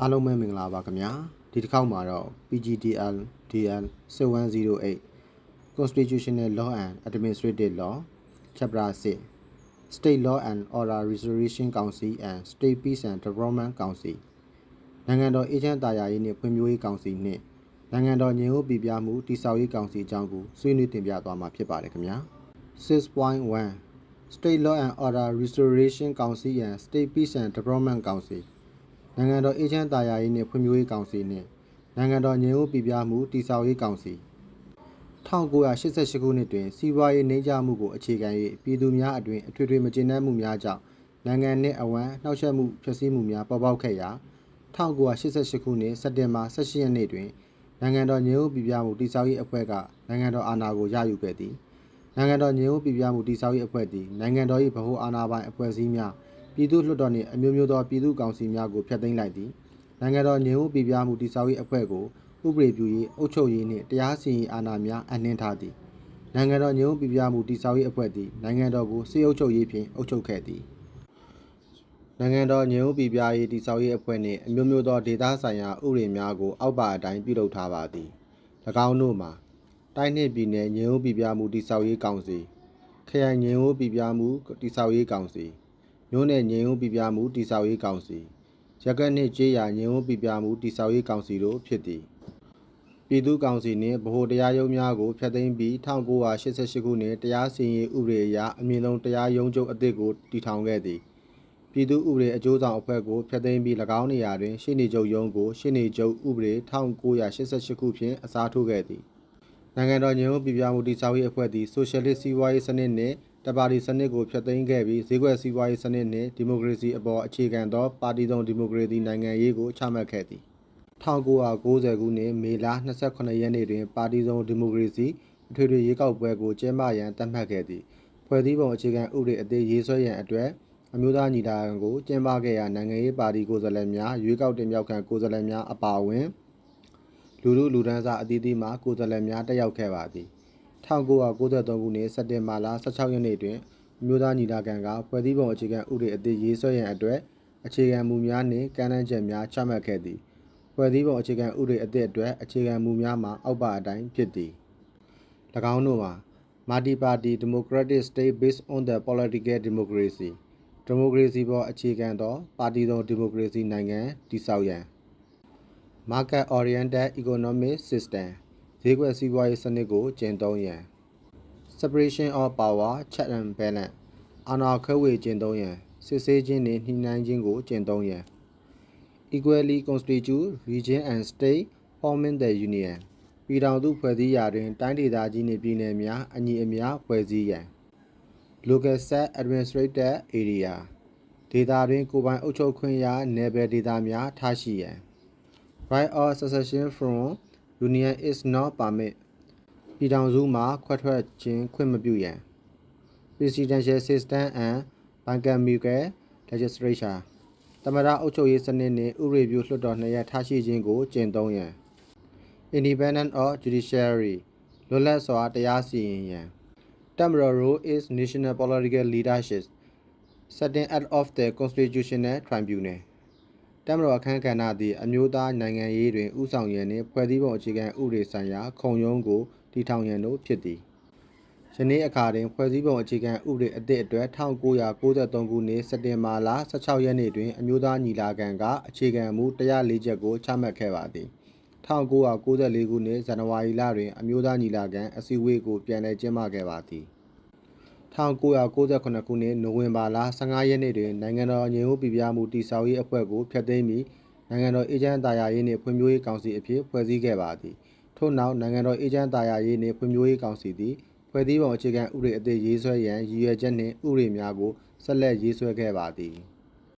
အားလုံးပဲမင်္ဂလာပါခင်ဗျာဒီတစ်ခေါက်မှာတော့ PGDL DL 6108 Constitutional Law and Administrative Law Chapter 6 State Law and Order Restoration Council and State Peace and Development Council နိုင်ငံတော်အေဂျင့်တာယာရေးနှင့်ဖွံ့ဖြိုးရေးကောင်စီနှင့်နိုင်ငံတော်ညီဟုတ်ပြည်ပြမှုတည်ဆောက်ရေးကောင်စီအကြောင်းကိုဆွေးနွေးတင်ပြသွားမှာဖြစ်ပါတယ်ခင်ဗျာ6.1 State Law and Order Restoration Council and State Peace and Development Council နိုင်ငံတော်အေဂျင့်တာယာရေးနှင့်ဖွံ့ဖြိုးရေးကောင်စီနှင့်နိုင်ငံတော်ညီဟုတ်ပြည်ပြမှုတည်ဆောက်ရေးကောင်စီ1988ခုနှစ်တွင်စီးပွားရေးနှိမ့်ချမှုကိုအခြေခံ၍ပြည်သူများအတွင်အထွေထွေမကျေနပ်မှုများကြောင့်နိုင်ငံနှင့်အဝမ်းနှောက်ယှက်မှုဖျက်ဆီးမှုများပေါ်ပေါက်ခဲ့ရာ1988ခုနှစ်စက်တင်ဘာ18ရက်နေ့တွင်နိုင်ငံတော်ညီဟုတ်ပြည်ပြမှုတည်ဆောက်ရေးအဖွဲ့ကနိုင်ငံတော်အာဏာကိုရယူခဲ့သည်နိုင်ငံတော်ညီဟုတ်ပြည်ပြမှုတည်ဆောက်ရေးအဖွဲ့သည်နိုင်ငံတော်၏ဗဟိုအာဏာပိုင်အဖွဲ့အစည်းများ ပြည်သူ့လွှတ်တော်နှင့်အမျိုးမျိုးသောပြည်သူ့ကောင်စီများကိုဖျက်သိမ်းလိုက်သည်နိုင်ငံတော်ညီဟုတ်ပြည်ပြမှုတည်ဆောက်ရေးအဖွဲ့ကိုဥပဒေပြုရေးအုပ်ချုပ်ရေးနှင့်တရားစီရင်အာဏာများအနှင်းထားသည်နိုင်ငံတော်ညီဟုတ်ပြည်ပြမှုတည်ဆောက်ရေးအဖွဲ့သည်နိုင်ငံတော်ကိုစေအုပ်ချုပ်ရေးဖြင့်အုပ်ချုပ်ခဲ့သည်နိုင်ငံတော်ညီဟုတ်ပြည်ပြရေးတည်ဆောက်ရေးအဖွဲ့နှင့်အမျိုးမျိုးသောဒေသဆိုင်ရာဥပဒေများကိုအောက်ပါအတိုင်းပြုလုပ်ထားပါသည်၎င်းတို့မှာတိုင်းနှင့်ပြည်နယ်ညီဟုတ်ပြည်ပြမှုတည်ဆောက်ရေးကောင်စီခရိုင်ညီဟုတ်ပြည်ပြမှုတည်ဆောက်ရေးကောင်စီ မြို့နယ်ညီဟုတ်ပြည်ပြမှုတည်ဆောက်ရေးကောင်စီရက်ကွက်နှင့်ကျေးရွာညီဟုတ်ပြည်ပြမှုတည်ဆောက်ရေးကောင်စီတို့ဖြစ်သည်ပြည်သူ့ကောင်စီနှင့်ဗဟိုတရားရုံးများကိုဖျက်သိမ်းပြီး1988ခုနှစ်တရားစီရင်ရေးဥပဒေအရအမြင့်ဆုံးတရားရုံးချုပ်အသစ်ကိုတည်ထောင်ခဲ့သည်ပြည်သူ့ဥပဒေအကျိုးဆောင်အဖွဲ့ကိုဖျက်သိမ်းပြီး၎င်းနေရာတွင်ရှေ့နေချုပ်ရုံးကိုရှေ့နေချုပ်ဥပဒေ1988ခုဖြင့်အစားထိုးခဲ့သည်နိုင်ငံတော်ညီဟုတ်ပြည်ပြမှုတည်ဆောက်ရေးအဖွဲ့သည်ဆိုရှယ်လစ်စီးပွားရေးစနစ်နှင့် တပါတီစနစ်ကိုဖျက်သိမ်းခဲ့ပြီးဈေးကွက်စီးပွားရေးစနစ်နှင့်ဒီမိုကရေစီအပေါ်အခြေခံသောပါတီစုံဒီမိုကရေစီနိုင်ငံရေးကိုချမှတ်ခဲ့သည်1990ခုနှစ်မေလ28ရက်နေ့တွင်ပါတီစုံဒီမိုကရေစီအထွေထွေရွေးကောက်ပွဲကိုကျင်းပရန်သတ်မှတ်ခဲ့သည်ဖွဲ့စည်းပုံအခြေခံဥပဒေအသေးရေးဆွဲရန်အတွက်အမျိုးသားညီလာခံကိုကျင်းပခဲ့ရာနိုင်ငံရေးပါတီကိုယ်စားလှယ်များရွေးကောက်တင်မြှောက်ခံကိုယ်စားလှယ်များအပါအဝင်လူလူလူဒန်းစားအသီးသီးမှကိုယ်စားလှယ်များတက်ရောက်ခဲ့ပါသည် 1993ခုနှစ်စက်တင်ဘာလ16ရက်နေ့တွင်အမျိုးသားညီလာခံကဖွဲ့စည်းပုံအခြေခံဥပဒေအသေးရေးဆွဲရန်အတွက်အခြေခံမူများနှင့်ကမ်းလှမ်းချက်များချမှတ်ခဲ့သည်ဖွဲ့စည်းပုံအခြေခံဥပဒေအသစ်အတွက်အခြေခံမူများမှာအောက်ပါအတိုင်းဖြစ်သည်၎င်းတို့မှာ Multi-Party Democratic State based on the political democracy ဒီမိုကရေစီပေါ်အခြေခံသောပါတီစုံဒီမိုကရေစီနိုင်ငံတည်ဆောက်ရန် Market Oriented Economic System ဈေးကွက်စီးပွားရေးစနစ်ကိုကျင့်သုံးရန် Separation of Power Check and Balance အာဏာခွဲဝေကျင့်သုံးရန်စစ်ဆေးခြင်းနှင့်ညှိနှိုင်းခြင်းကိုကျင့်သုံးရန် equally constitute region and state forming the union ပြည်ထောင်စုဖွဲ့စည်းရာတွင် တိုင်းဒေသကြီးနှင့်ပြည်နယ်များအညီအမျှဖွဲ့စည်းရန် local set administrative area ဒေသတွင်ကိုယ်ပိုင်အုပ်ချုပ်ခွင့်ရနယ်ပယ်ဒေသများထားရှိရန် right of secession from union is not permit ပြည်ထောင်စုမှခွဲထွက်ခြင်းခွင့်မပြုရန် presidential system and bicameral legislature သမရအုပ်ချုပ်ရေးစနစ်နှင့်ဥပဒေပြုလွှတ်တော်နှစ်ရပ်ထားရှိခြင်းကိုကျင့်သုံးရန် independent of judiciary လွတ်လပ်စွာတရားစီရင်ရန် Temporal role is national political leadership setting out of the constitutional tribunal တမတော်အခမ်းကဏ္ဍသည်အမျိုးသားနိုင်ငံရေးတွင်ဥဆောင်ရန်နှင့်ဖွဲ့စည်းပုံအခြေခံဥပဒေဆိုင်ရာခုံရုံးကိုတည်ထောင်ရန်တို့ဖြစ်သည်ယနေ့အခါတွင်ဖွဲ့စည်းပုံအခြေခံဥပဒေအသစ်အတွက်1993ခုနှစ်စက်တင်ဘာလ16ရက်နေ့တွင်အမျိုးသားညီလာခံကအခြေခံမူ104ချက်ကိုချမှတ်ခဲ့ပါသည်1994ခုနှစ်ဇန်နဝါရီလတွင်အမျိုးသားညီလာခံအစည်းအဝေးကိုပြန်လည်ကျင်းပခဲ့ပါသည် 1998ခုနှစ်နိုဝင်ဘာလ15ရက်နေ့တွင်နိုင်ငံတော်ညီဟုတ်ပြည်ပြမှုတည်ဆောက်ရေးအဖွဲ့ကိုဖျက်သိမ်းပြီးနိုင်ငံတော်အေဂျင့်တာယာရေးနှင့်ဖွံ့ဖြိုးရေးကောင်စီအဖြစ်ဖွဲ့စည်းခဲ့ပါသည်ထို့နောက်နိုင်ငံတော်အေဂျင့်တာယာရေးနှင့်ဖွံ့ဖြိုးရေးကောင်စီသည်ဖွဲ့စည်းပုံအခြေခံဥပဒေအသစ်ရေးဆွဲရန်ရည်ရွယ်ချက်နှင့်ဥပဒေများကိုဆက်လက်ရေးဆွဲခဲ့ပါသည်